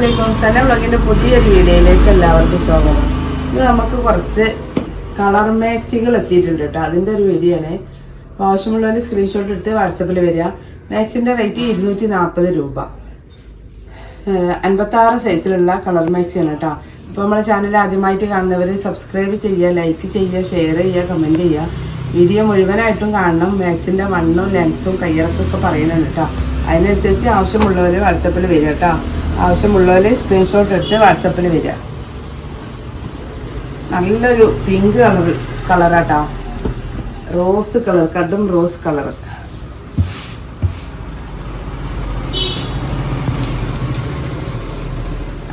അലൈക്കും സന വ്ളോഗിന്റെ പുതിയൊരു വീഡിയോയിലേക്ക് എല്ലാവർക്കും സ്വാഗതം. ഇന്ന് നമുക്ക് കുറച്ച് കളർ മാക്സികൾ എത്തിയിട്ടുണ്ട് കേട്ടോ. അതിന്റെ ഒരു വീഡിയോ ആണ്. അപ്പോൾ ആവശ്യമുള്ളവർ സ്ക്രീൻഷോട്ട് എടുത്ത് വാട്സപ്പിൽ വരിക. മാക്സിന്റെ റേറ്റ് ഇരുന്നൂറ്റി നാൽപ്പത് രൂപ അൻപത്താറ് സൈസിലുള്ള കളർ മാക്സിയാണ് കേട്ടോ. അപ്പോൾ നമ്മുടെ ചാനൽ ആദ്യമായിട്ട് കാണുന്നവർ സബ്സ്ക്രൈബ് ചെയ്യുക ലൈക്ക് ചെയ്യുക ഷെയർ ചെയ്യുക കമന്റ് ചെയ്യുക. വീഡിയോ മുഴുവനായിട്ടും കാണണം. മാക്സിന്റെ വണ്ണും ലെങ്ത്തും കയ്യിറക്കൊക്കെ പറയുന്നുണ്ട് കേട്ടോ. അതിനനുസരിച്ച് ആവശ്യമുള്ളവർ വാട്സപ്പിൽ വരിക കേട്ടോ. ആവശ്യമുള്ളവർ സ്ക്രീൻഷോട്ട് എടുത്ത് വാട്സപ്പിൽ വരിക. നല്ലൊരു പിങ്ക് കളർ കളറാട്ടോ റോസ് കളർ കടും റോസ് കളർ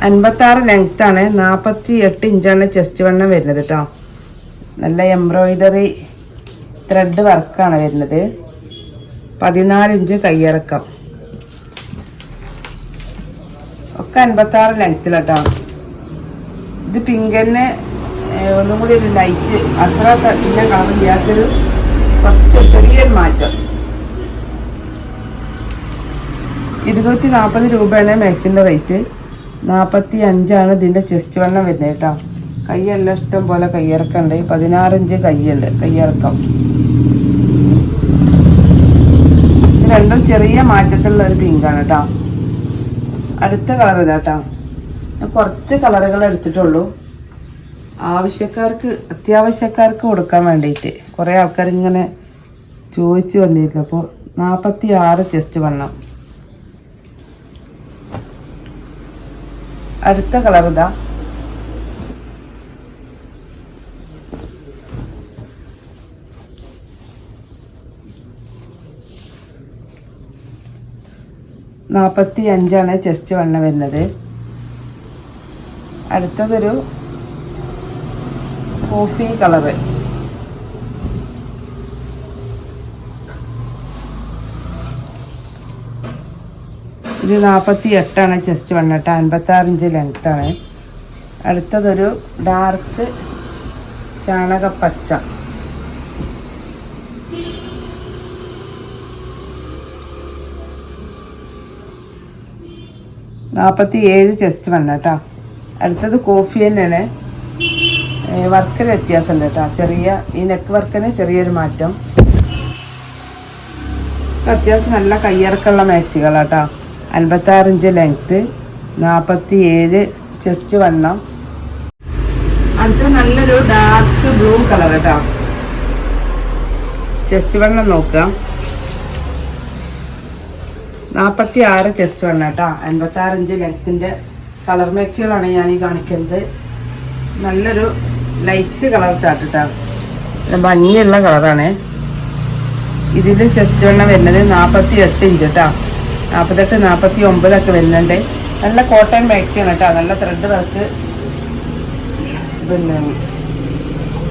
അൻപത്താറ് ലെങ്ത് ആണ്. നാൽപ്പത്തി എട്ട് ഇഞ്ചാണ് ചെസ്റ്റ് വണ്ണം വരുന്നത് കേട്ടോ നല്ല എംബ്രോയിഡറി ത്രെഡ് വർക്കാണ് വരുന്നത്. പതിനാല് ഇഞ്ച് കയ്യിറക്കം ഒക്കെ അൻപത്താറ് ലെങ്ത്തിലട്ടോ ഇത് പിങ്കന്നെ ഒന്നും കൂടി ഒരു ലൈറ്റ് അത്ര പിന്നെ കളർ ചെയ്യാത്തൊരു കുറച്ച് ചെറിയൊരു മാറ്റം. ഇരുന്നൂറ്റി നാൽപ്പത് രൂപയാണ് മാക്സിന്റെ റേറ്റ് നാൽപ്പത്തി അഞ്ചാണ് ഇതിന്റെ ചെസ്റ്റ് വണ്ണം വരുന്നത് കേട്ടോ കൈയെല്ലാം ഇഷ്ടം പോലെ കയ്യിറക്കമുണ്ട് പതിനാറിഞ്ച് കൈയുണ്ട് കയ്യിറക്കം. രണ്ടും ചെറിയ മാറ്റത്തിലുള്ള ഒരു പിങ്കാണ് കേട്ടോ അടുത്ത കളർ ഇതാട്ടാ ഞാൻ കുറച്ച് കളറുകൾ എടുത്തിട്ടുള്ളൂ. ആവശ്യക്കാർക്ക് അത്യാവശ്യക്കാർക്ക് കൊടുക്കാൻ വേണ്ടിയിട്ട് കുറേ ആൾക്കാർ ഇങ്ങനെ ചോദിച്ച് വന്നിരുന്നു. അപ്പോൾ നാൽപ്പത്തി ആറ് ചെസ്റ്റ് വണ്ണം. അടുത്ത കളർ ഇതാ. നാൽപ്പത്തി അഞ്ചാണ് ചെസ്റ്റ് വണ്ണ വരുന്നത്. അടുത്തതൊരു കോഫി കളറ് ഇത് നാൽപ്പത്തി എട്ടാണ് ചെസ്റ്റ് വണ്ണിട്ട് കേട്ടോ ഇഞ്ച് ലെങ്ത് ആണ്. അടുത്തതൊരു ഡാർക്ക് ചാണകപ്പച്ച. നാൽപ്പത്തി ഏഴ് ചെസ്റ്റ് വന്നു കേട്ടോ. അടുത്തത് കോഫി തന്നെയാണ്. വർക്കിന് വ്യത്യാസമുണ്ട് കേട്ടോ. ചെറിയ ഈ നെക്ക് വർക്കിന് ചെറിയൊരു മാറ്റം. അത്യാവശ്യം നല്ല കയ്യിറക്കമുള്ള മാക്സികളാട്ടോ അൻപത്താറ് ഇഞ്ച് ലെങ്ത്ത് നാൽപ്പത്തി ഏഴ് ചെസ്റ്റ് വണ്ണം. അടുത്ത നല്ലൊരു ഡാർക്ക് ബ്ലൂ കളർ കേട്ടോ. ചെസ്റ്റ് വണ്ണം നോക്കാം നാൽപ്പത്തി ആറ് ചെസ്റ്റ് വേണം കേട്ടോ അൻപത്തി ആറ് ഇഞ്ച് ലെങ്ത്തിന്റെ കളർ മേച്ചുകളാണ് ഞാൻ ഈ കാണിക്കുന്നത്. നല്ലൊരു ലൈറ്റ് കളർ ചാട്ടിട്ടാണ് ഭംഗിയുള്ള കളറാണ് ഇതിൽ ചെസ്റ്റ് വണ്ണം വരുന്നത് നാൽപ്പത്തി എട്ട് ഇഞ്ച് കേട്ടോ നാൽപ്പത്തെട്ട് നാൽപ്പത്തി ഒമ്പതൊക്കെ വരുന്നുണ്ട്. നല്ല കോട്ടൺ മാക്സിയാണ് കേട്ടോ. നല്ല ത്രെഡ് വർക്ക് പിന്നെ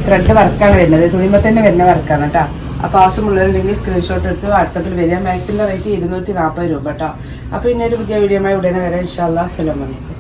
ത്രെഡ് വർക്കാണ് വരുന്നത്. തുണിമ്പോൾ തന്നെ വരുന്ന വർക്കാണ് കേട്ടോ. അപ്പോൾ ആവശ്യമുള്ളവരുണ്ടെങ്കിൽ സ്ക്രീൻഷോട്ട് എടുത്ത് വാട്സപ്പിൽ വരിക. മാക്സിന്റെ റേറ്റ് ഇരുന്നൂറ്റി നാൽപ്പത് രൂപ കേട്ടോ. അപ്പോൾ ഇനി ഒരു പുതിയ വീഡിയോ ഉടനെ വരാം. ഇൻഷാല്ലാ അസ്സലാമലൈക്കും